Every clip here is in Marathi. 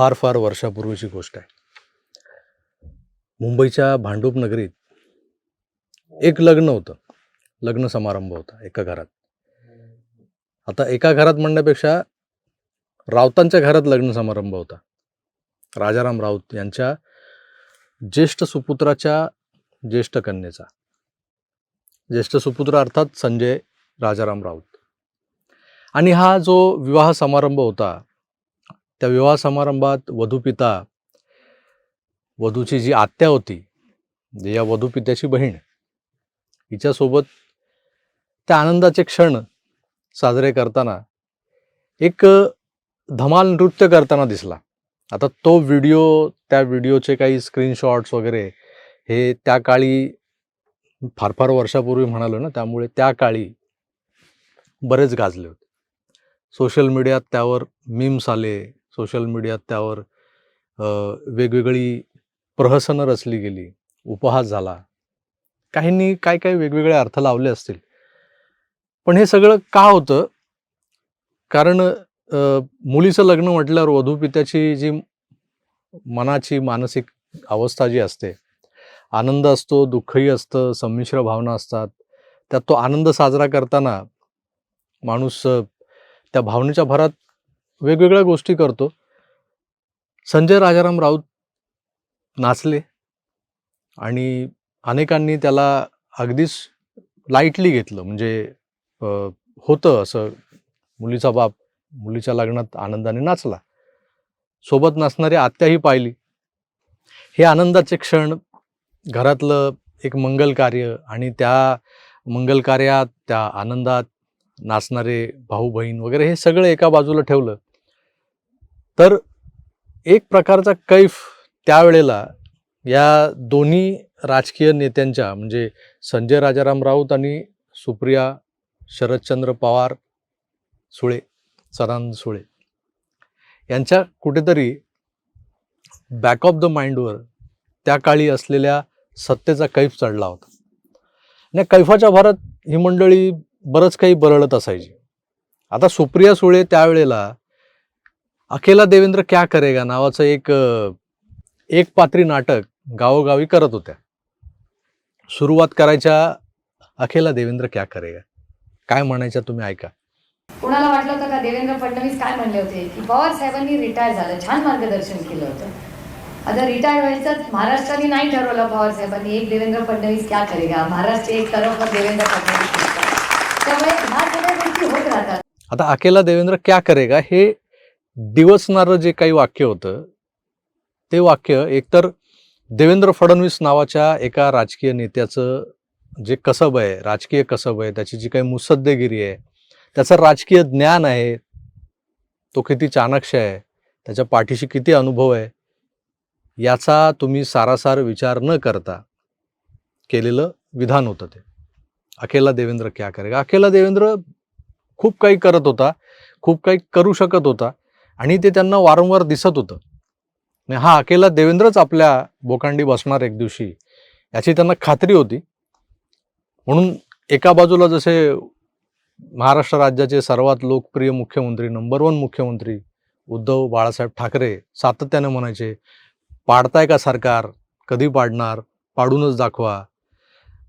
फार फार वर्षापूर्वीची गोष्ट आहे. मुंबईच्या भांडूप नगरीत एक लग्न होतं. लग्न समारंभ होता एका घरात. आता एका घरात म्हणण्यापेक्षा राऊतांच्या घरात लग्न समारंभ होता. राजाराम राऊत यांच्या ज्येष्ठ सुपुत्राच्या ज्येष्ठ कन्येचा. ज्येष्ठ सुपुत्र अर्थात संजय राजाराम राऊत. आणि हा जो विवाह समारंभ होता त्या विवाह समारंभात वधूपिता वधूची जी आत्या होती म्हणजे या वधूपित्याची बहीण हिच्यासोबत त्या आनंदाचे क्षण साजरे करताना एक धमाल नृत्य करताना दिसला. आता तो व्हिडिओ त्या व्हिडिओचे काही स्क्रीनशॉट्स वगैरे हे त्या काळी फार फार वर्षापूर्वी म्हणालो ना त्यामुळे त्या काळी बरेच गाजले होते. सोशल मीडियात त्यावर मीम्स आले सोशल मीडियात त्यावर वेगवेगळी प्रहसनं रचली गेली उपहास झाला. काहींनी काय काय वेगवेगळे अर्थ लावले असतील. पण हे सगळं का होतं? कारण मुलीचं लग्न म्हटल्यावर वधूपित्याची जी मनाची मानसिक अवस्था जी असते आनंद असतो दुःखही असतं संमिश्र भावना असतात. त्यात तो आनंद साजरा करताना माणूस त्या भावनेच्या भरात वेगवेगळ्या गोष्टी करतो. संजय राजाराम राऊत नाचले आणि अनेकांनी त्याला अगदीच लाईटली घेतलं. म्हणजे होतं असं मुलीचा बाप मुलीच्या लग्नात आनंदाने नाचला. सोबत नाचणारी आत्याही पाहिली. हे आनंदाचे क्षण घरातलं एक मंगल कार्य आणि त्या मंगल कार्यात त्या आनंदात नाचणारे भाऊ बहीण वगैरे हे सगळं एका बाजूला ठेवलं. तर एक प्रकारचा कैफ त्यावेळेला या दोन्ही राजकीय नेत्यांच्या म्हणजे संजय राजाराम राऊत आणि सुप्रिया शरदचंद्र पवार सुळे सदानंद सुळे यांच्या कुठेतरी बॅक ऑफ द माइंडवर त्या काळी असलेल्या सत्तेचा कैफ चढला होता. आणि कैफाच्या भरात ही मंडळी बरंच काही बरळत असायची. आता सुप्रिया सुळे त्यावेळेला अकेला देवेंद्र क्या करेगा नावाचं एक एक पात्री नाटक गावोगावी करत होत्या. सुरुवात करायच्या अकेला देवेंद्र क्या करेगा? काय म्हणायच्या तुम्ही ऐका. कुणाला वाटलं होतं का देवेंद्र फडणवीस काय म्हणले होते? की पवार साहेबांनी रिटायर झालं छान मार्गदर्शन केलं होतं. आता रिटायर व्हायचं महाराष्ट्राने नाही ठरवलं पवार साहेबांनी. एक देवेंद्र फडणवीस क्या करेगा? महाराष्ट्र एक तरफ देवेंद्र फडणवीस. त्यामुळे ह्या सगळ्या गोष्टी होत राहतात. आता अकेला देवेंद्र क्या करेगा हे दिवसणारं जे काही वाक्य होतं ते वाक्य एकतर देवेंद्र फडणवीस नावाच्या एका राजकीय नेत्याचं जे कसब आहे राजकीय कसब आहे त्याची जी काही मुसद्देगिरी आहे त्याचं राजकीय ज्ञान आहे तो किती चाणक्ष आहे त्याच्या पाठीशी किती अनुभव आहे याचा तुम्ही सारासार विचार न करता केलेलं विधान होतं ते. अकेला देवेंद्र क्या करेगा? अकेला देवेंद्र खूप काही करत होता खूप काही करू शकत होता आणि ते त्यांना वारंवार दिसत होतं. आणि हा अकेला देवेंद्रच आपल्या बोकांडी बसणार एक दिवशी याची त्यांना खात्री होती. म्हणून एका बाजूला जसे महाराष्ट्र राज्याचे सर्वात लोकप्रिय मुख्यमंत्री नंबर वन मुख्यमंत्री उद्धव बाळासाहेब ठाकरे सातत्याने म्हणायचे पाडताय का सरकार? कधी पाडणार? पाडूनच दाखवा.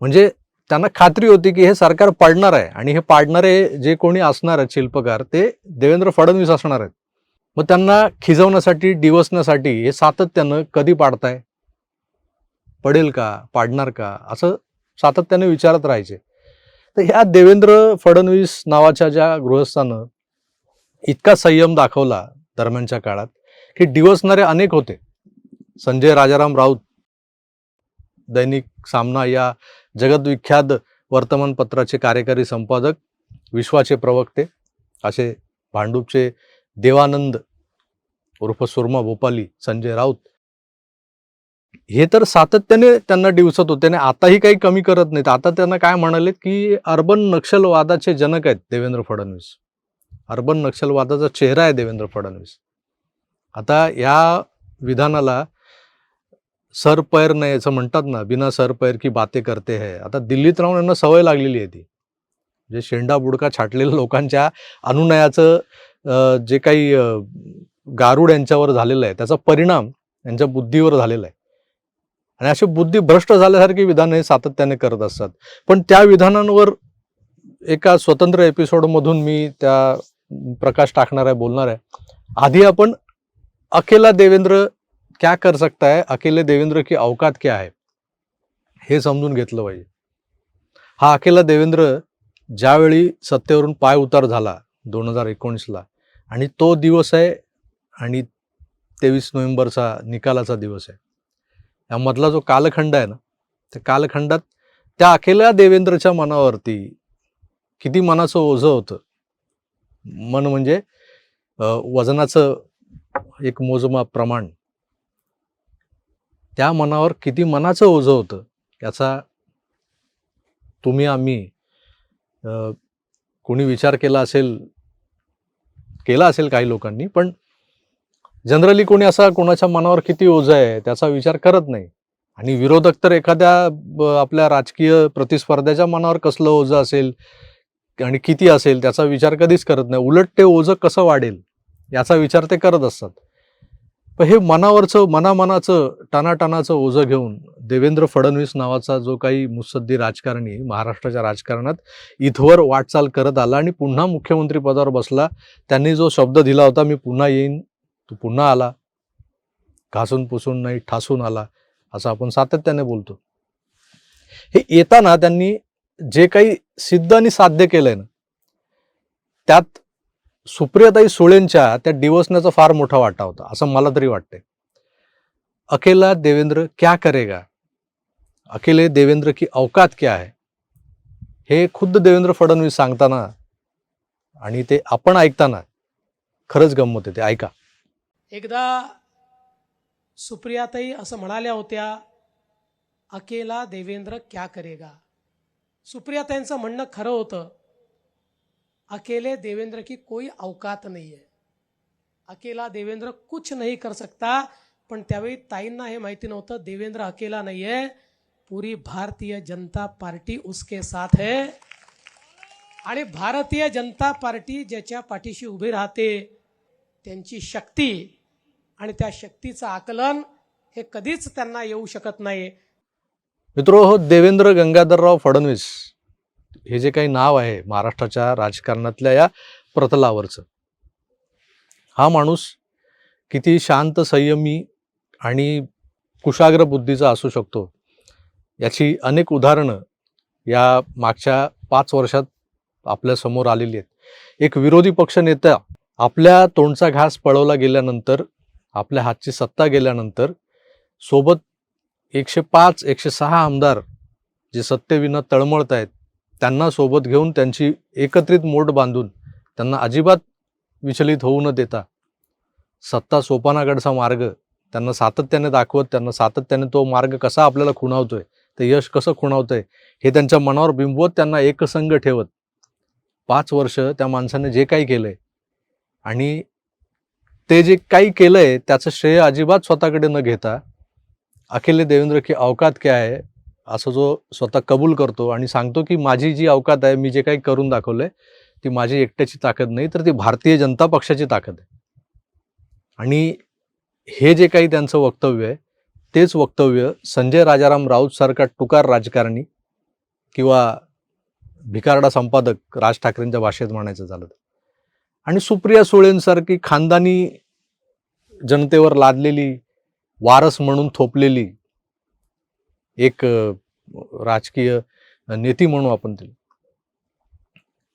म्हणजे त्यांना खात्री होती की हे सरकार पाडणार आहे आणि हे पाडणारे जे कोणी असणार आहेत शिल्पकार ते देवेंद्र फडणवीस असणार आहेत. मग त्यांना खिजवण्यासाठी डिवसण्यासाठी हे सातत्यानं कधी पाडताय? पडेल का? पाडणार का? असं सातत्याने विचारत राहायचे. तर ह्या देवेंद्र फडणवीस नावाच्या ज्या गृहस्थानं इतका संयम दाखवला दरम्यानच्या काळात की डिवसणारे अनेक होते. संजय राजाराम राऊत दैनिक सामना या जगद्विख्यात वर्तमानपत्राचे कार्यकारी संपादक विश्वाचे प्रवक्ते असे भांडूपचे देवानंद उर्फ सुरमा भोपाली संजय राऊत. हे तर सातत्याने त्यांना दिवसत होते आणि आताही काही कमी करत नाहीत. आता त्यांना काय म्हणाले की अर्बन नक्षलवादाचे जनक आहेत देवेंद्र फडणवीस. अर्बन नक्षलवादाचा चेहरा आहे देवेंद्र फडणवीस. आता या विधानाला सर पैर नाही असं म्हणतात ना बिना सर पैर की बाते करते है. आता दिल्लीत राहून यांना सवय लागलेली आहे ती. म्हणजे शेंडा बुडका छाटलेल्या लोकांच्या अनुनयाचं अं, जे काही गारुड यांच्यावर झालेला आहे. त्याचा परिणाम यांच्या बुद्धीवर झालेला आहे. आणि अशी बुद्धी भ्रष्ट झाल्यासारखी विधानं हे सातत्याने करत असतात. पण त्या विधानांवर एका स्वतंत्र एपिसोडमधून मी त्या प्रकाश टाकणार आहे बोलणार आहे. आधी आपण अकेला देवेंद्र क्या कर सकता है? अकेले देवेंद्र की अवकात क्या आहे हे समजून घेतलं पाहिजे. हा अकेला देवेंद्र ज्यावेळी सत्तेवरून पाय उतार झाला दोन हजार एकोणीसला आणि तो दिवस आहे आणि तेवीस नोव्हेंबरचा निकालाचा दिवस आहे. यामधला जो कालखंड आहे ना त्या कालखंडात त्या अखेल्या देवेंद्रच्या मनावरती किती मनाचं ओझं होतं. मन म्हणजे वजनाचं एक मोजमाप प्रमाण. त्या मनावर किती मनाचं ओझं होतं याचा तुम्ही आम्ही कोणी विचार केला असेल केला असेल काही लोकांनी पण जनरली कोणी असा कोणाच्या मनावर किती ओझं आहे त्याचा विचार करत नाही. आणि विरोधक तर एखाद्या आपल्या राजकीय प्रतिस्पर्ध्याच्या मनावर कसलं ओझं असेल आणि किती असेल त्याचा विचार कधीच करत नाही. उलट ते ओझं कसं वाढेल याचा विचार ते करत असतात. पण हे मनावरचं मनामनाचं टानाटानाचं ओझं घेऊन देवेंद्र फडणवीस नावाचा जो काही मुत्सद्दी राजकारणी महाराष्ट्राच्या राजकारणात इथवर वाटचाल करत आला आणि पुन्हा मुख्यमंत्री पदावर बसला त्यांनी जो शब्द दिला होता मी पुन्हा येईन तो पुन्हा आला. घासून पुसून नाही ठासून आला असं आपण सातत्याने बोलतो. हे येताना त्यांनी जे काही सिद्ध आणि साध्य केलंय ना त्यात सुप्रियाताई सुळेंच्या त्या डिवसण्याचा फार मोठा वाटा होता असं मला तरी वाटतंय. अकेला देवेंद्र क्या करेगा? अकेले देवेंद्र की अवकात क्या है? हे खुद्द देवेंद्र फडणवीस सांगताना आणि ते आपण ऐकताना खरंच गंमत येते ऐका. एकदा सुप्रियाताई असं म्हणाल्या होत्या अकेला देवेंद्र क्या करेगा? सुप्रियाताईंचं म्हणणं खरं होतं अकेले देवेंद्र की कोई अवकात नाही आहे. अकेला देवेंद्र कुछ नहीं कर सकता पण त्यावेळी ताईंना हे माहिती नव्हतं देवेंद्र अकेला नाही आहे. पुरी भारतीय जनता पार्टी उसके साथ है. आणि भारतीय जनता पार्टी ज्याच्या पाठीशी उभी राहते त्यांची शक्ती आणि त्या शक्तीचं आकलन हे कधीच त्यांना येऊ शकत नाही मित्रो हो देवेंद्र गंगाधरराव फडणवीस हे जे काही नाव आहे महाराष्ट्राच्या राजकारणातल्या या प्रतलावरचं हा माणूस किती शांत संयमी आणि कुशाग्र बुद्धीचा असू शकतो याची अनेक उदाहरणं या मागच्या पाच वर्षात आपल्यासमोर आलेली आहेत. एक विरोधी पक्ष नेता आपल्या तोंडचा घास पळवला गेल्यानंतर आपल्या हातची सत्ता गेल्यानंतर सोबत एकशे पाच एकशे सहा आमदार जे सत्तेविना तळमळत आहेत त्यांना सोबत घेऊन त्यांची एकत्रित मोड बांधून त्यांना अजिबात विचलित होऊ न देता सत्ता सोपानाकडचा मार्ग त्यांना सातत्याने दाखवत त्यांना सातत्याने तो मार्ग कसा आपल्याला खुणावतोय ते यश कसं खुणावतंय हे त्यांच्या मनावर बिंबवत त्यांना एकसंग ठेवत. पाच वर्ष त्या माणसाने जे काही केलंय आणि ते जे काही केलंय त्याचं श्रेय अजिबात स्वतःकडे न घेता अखिले देवेंद्र की अवकात काय आहे असं जो स्वतः कबूल करतो आणि सांगतो की माझी जी अवकात आहे मी जे काही करून दाखवलंय ती माझी एकट्याची ताकद नाही तर ती भारतीय जनता पक्षाची ताकद आहे आणि हे जे काही त्यांचं वक्तव्य आहे तेच वक्तव्य संजय राजाराम राऊत सारखा टुकार राजकारणी किंवा भिकारडा संपादक राज ठाकरेंच्या भाषेत म्हणायचं झालं तर. आणि सुप्रिया सुळेंसारखी खानदानी जनतेवर लादलेली वारस म्हणून थोपलेली एक राजकीय नेती म्हणू आपण तिला.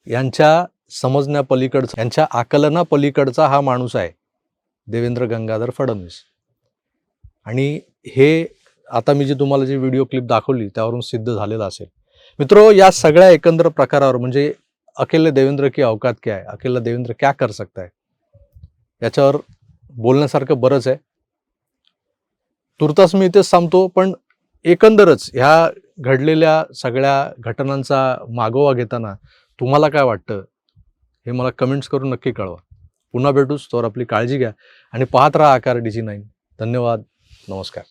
यांच्या समजण्यापलीकडचा यांच्या आकलनापलीकडचा हा माणूस आहे देवेंद्र गंगाधर फडणवीस. आणि हे आता मी जी तुम्हाला जी व्हिडिओ क्लिप दाखवली त्यावरून सिद्ध झालेलं असेल. मित्रो या सगळ्या एकंदर प्रकारावर म्हणजे अकेले देवेंद्र की अवकात क्या आहे अकेला देवेंद्र क्या कर सकता है? याच्यावर बोलण्यासारखं बरंच आहे. तुर्तास मी इथेच सांगतो पण एकंदरच ह्या घडलेल्या सगळ्या घटनांचा मागोवा घेताना तुम्हाला काय वाटतं? हे मला कमेंट्स करून नक्की कळवा. पुन्हा भेटूच तर आपली काळजी घ्या आणि पाहत राहा आकार डी जी नाईन. धन्यवाद नमस्कार.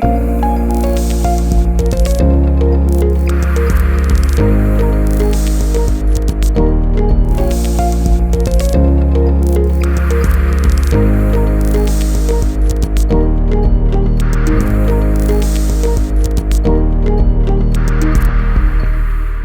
Bye.